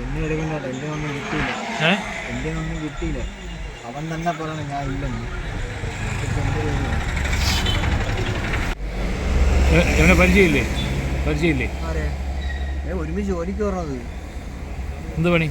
എന്നെ എടുക്കണ്ട എന്റെ ഒന്നും കിട്ടിയില്ല. ഏ? എന്റെ ഒന്നും കിട്ടിയില്ല. അവൻ തന്നെ പറയണം ഞാൻ ഇല്ലെന്ന്. ഇതൊക്കെ എന്ത് പേര്? എ- എവനെ പരിചയമില്ലേ? പരിചയമില്ലേ? ഏ ഒരുമിച്ച് ജോലിക്ക് പറഞ്ഞത് എന്ത് പണി?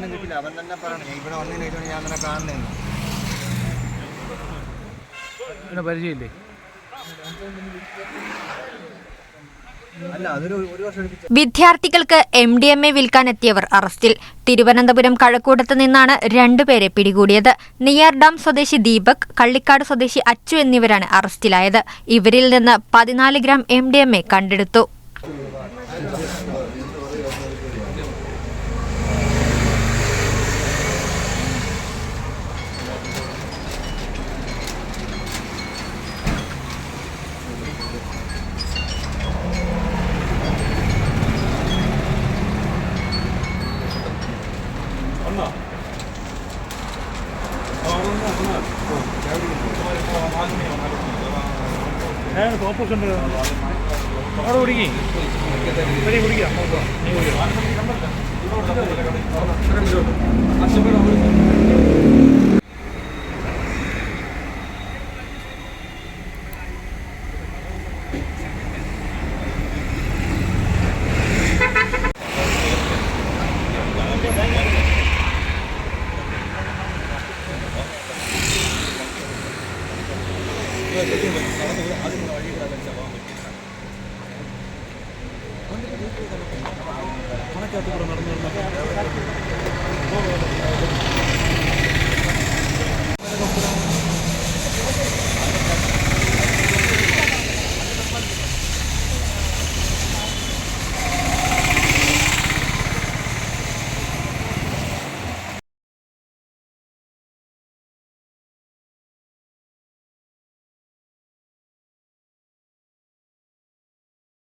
ഒന്നും കിട്ടിയില്ല അവൻ തന്നെ പറയണം. ഞാൻ ഇവിടെ വന്നതിന് ശേഷമാണ് ഞാൻ തന്നെ കാണുന്നതെന്ന് എന്നെ പരിചയമില്ലേ? അല്ല അതൊരു ഒരു വർഷം എടുപ്പിച്ച വിദ്യാർത്ഥികൾക്ക് എം ഡി എം എ വിൽക്കാനെത്തിയവർ അറസ്റ്റിൽ. തിരുവനന്തപുരം കഴക്കൂട്ടത്ത് നിന്നാണ് രണ്ടുപേരെ പിടികൂടിയത്. നിയർ ഡാം സ്വദേശി ദീപക് കള്ളിക്കാട് സ്വദേശി അച്ചു എന്നിവരാണ് അറസ്റ്റിലായത്. ഇവരിൽ നിന്ന് പതിനാല് gram M D M A കണ്ടെടുത്തു. ഉണ്ട് അവിടെ കുടിക്കേ കുടിക്കാം നീ കുടിക്കാം நடந்து